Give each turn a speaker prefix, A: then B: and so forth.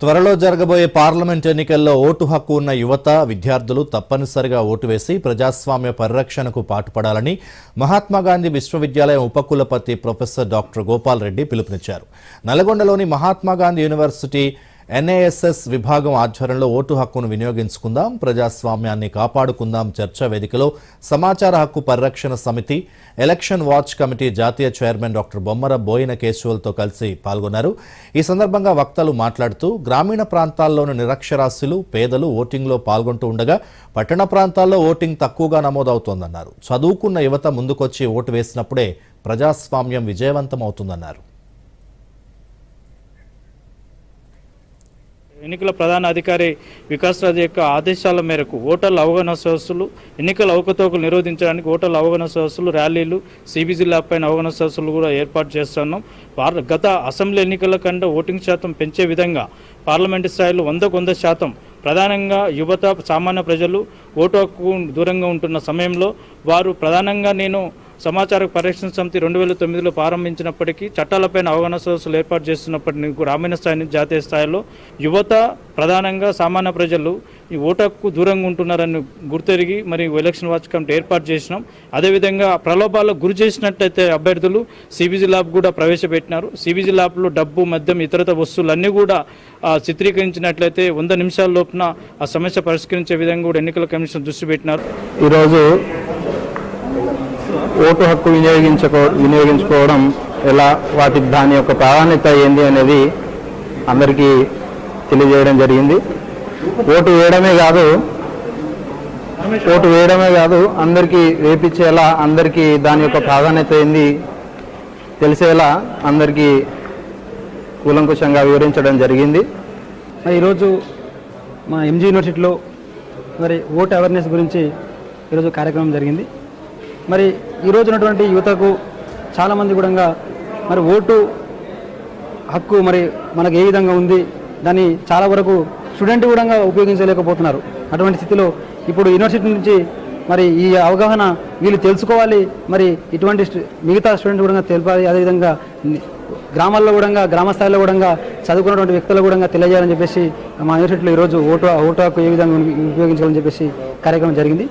A: త్వరలో జరగబోయే పార్లమెంట్ ఎన్నికల్లో ఓటు హక్కు ఉన్న యువత విద్యార్థులు తప్పనిసరిగా ఓటు వేసి ప్రజాస్వామ్య పరిరక్షణకు పాటుపడాలని మహాత్మాగాంధీ విశ్వవిద్యాలయం ఉపకులపతి ప్రొఫెసర్ డాక్టర్ గోపాల్ రెడ్డి పిలుపునిచ్చారు. నల్గొండలోని మహాత్మాగాంధీ యూనివర్సిటీ ఎన్ఏఎస్ఎస్ విభాగం ఆధ్వర్యంలో ఓటు హక్కును వినియోగించుకుందాం ప్రజాస్వామ్యాన్ని కాపాడుకుందాం చర్చా వేదికలో సమాచార హక్కు పరిరక్షణ సమితి ఎలక్షన్ వాచ్ కమిటీ జాతీయ చైర్మన్ డాక్టర్ బొమ్మర బోయిన కేశవులతో కలిసి పాల్గొన్నారు. ఈ సందర్భంగా వక్తలు మాట్లాడుతూ గ్రామీణ ప్రాంతాల్లోని నిరక్షరాస్యులు పేదలు ఓటింగ్లో పాల్గొంటూ ఉండగా పట్టణ ప్రాంతాల్లో ఓటింగ్ తక్కువగా నమోదవుతోందన్నారు. చదువుకున్న యువత ముందుకొచ్చి ఓటు వేసినప్పుడే ప్రజాస్వామ్యం విజయవంతం అవుతుందన్నారు
B: ఎన్నికల ప్రధాన అధికారి వికాస్ రాజు యొక్క ఆదేశాల మేరకు ఓటర్ల అవగాహన సదస్సులు ఎన్నికల అవకతవకలు నిరోధించడానికి ఓటర్ల అవగాహన సదస్సులు ర్యాలీలు సిబిజీ ల్యాబ్ పైన అవగాహన సదస్సులు కూడా ఏర్పాటు చేస్తున్నాం. వారు గత అసెంబ్లీ ఎన్నికల కంటే ఓటింగ్ శాతం పెంచే విధంగా పార్లమెంటు స్థాయిలో వందకు వంద శాతం ప్రధానంగా యువత సామాన్య ప్రజలు ఓటు దూరంగా ఉంటున్న సమయంలో వారు ప్రధానంగా నేను సమాచార పరిరక్షణ సమితి రెండు వేల తొమ్మిదిలో ప్రారంభించినప్పటికీ చట్టాలపైన అవగాహన సదస్సులు ఏర్పాటు చేస్తున్నప్పటికీ గ్రామీణ స్థాయి నుంచి జాతీయ స్థాయిలో యువత ప్రధానంగా సామాన్య ప్రజలు ఈ ఓటకు దూరంగా ఉంటున్నారని గుర్తెరిగి మరి ఎలక్షన్ వాచ్ కమిటీ ఏర్పాటు చేసినాం. అదేవిధంగా ప్రలోభాలకు గురి చేసినట్టయితే అభ్యర్థులు సిబిజీ ల్యాబ్ కూడా ప్రవేశపెట్టినారు. సిబిజీ ల్యాబ్లో డబ్బు మద్యం ఇతరత వస్తువులన్నీ కూడా చిత్రీకరించినట్లయితే వంద నిమిషాల లోపున ఆ సమస్య పరిష్కరించే విధంగా కూడా ఎన్నికల కమిషన్ దృష్టి పెట్టినారు.
C: ఈరోజు ఓటు హక్కు వినియోగించుకో వినియోగించుకోవడం ఎలా వాటి దాని యొక్క ప్రాధాన్యత ఏంది అనేది అందరికీ తెలియజేయడం జరిగింది. ఓటు వేయడమే కాదు ఓటు వేయడమే కాదు అందరికీ వేపించేలా అందరికీ దాని యొక్క ప్రాధాన్యత ఏంది తెలిసేలా అందరికీ కూలంకుషంగా వివరించడం జరిగింది.
D: ఈరోజు మా ఎంజీ యూనివర్సిటీలో మరి ఓటు అవేర్నెస్ గురించి ఈరోజు కార్యక్రమం జరిగింది. మరి ఈరోజు ఉన్నటువంటి యువతకు చాలామంది కూడా మరి ఓటు హక్కు మరి మనకు ఏ విధంగా ఉంది దాన్ని చాలా వరకు స్టూడెంట్ కూడా ఉపయోగించలేకపోతున్నారు. అటువంటి స్థితిలో ఇప్పుడు యూనివర్సిటీ నుంచి మరి ఈ అవగాహన వీళ్ళు తెలుసుకోవాలి మరి ఇటువంటి మిగతా స్టూడెంట్ కూడా తెలిపాలి. అదేవిధంగా గ్రామాల్లో కూడా గ్రామ స్థాయిలో కూడా చదువుకున్నటువంటి వ్యక్తులు కూడా తెలియజేయాలని చెప్పేసి మా యూనివర్సిటీలో ఈరోజు ఓటు ఓటు హక్కు ఏ విధంగా ఉపయోగించాలని చెప్పేసి కార్యక్రమం జరిగింది.